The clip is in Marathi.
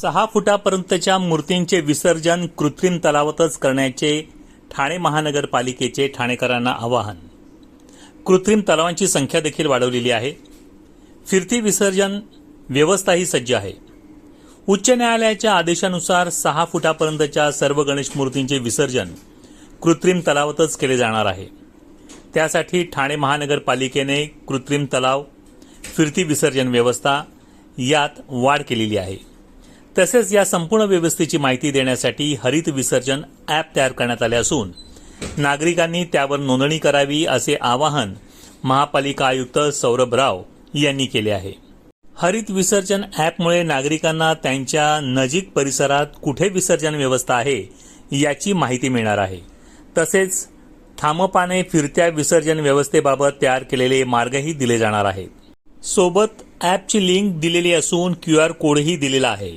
सहा फुटापर्यंतच्या मूर्तींचे विसर्जन कृत्रिम तलावातच करण्याचे ठाणे महानगरपालिकेचे ठाणेकरांना आवाहन. कृत्रिम तलावांची संख्या देखील वाढवलेली आहे. फिरती विसर्जन व्यवस्थाही सज्ज आहे. उच्च न्यायालयाच्या आदेशानुसार सहा फुटापर्यंतच्या सर्व गणेश मूर्तींचे विसर्जन कृत्रिम तलावातच केले जाणार आहे. त्यासाठी ठाणे महानगरपालिकेने कृत्रिम तलाव फिरती विसर्जन व्यवस्था यात वाढ केलेली आहे. तसेच या संपूर्ण व्यवस्थेची माहिती देण्यासाठी हरित विसर्जन ॲप तयार करण्यात आले असून नागरिकांनी त्यावर नोंदणी करावी असे आवाहन महापालिका आयुक्त सौरभ राव यांनी केले आहे. हरित विसर्जन ॲपमुळे नागरिकांना त्यांच्या नजीक परिसरात कुठे विसर्जन व्यवस्था आहे याची माहिती मिळणार आहे. तसेच थामपाने फिरत्या विसर्जन व्यवस्थेबाबत तयार केलेले मार्गही दिले जाणार आहेत. सोबत ॲपची लिंक दिलेली असून क्यू आर कोडही दिलेला आहे.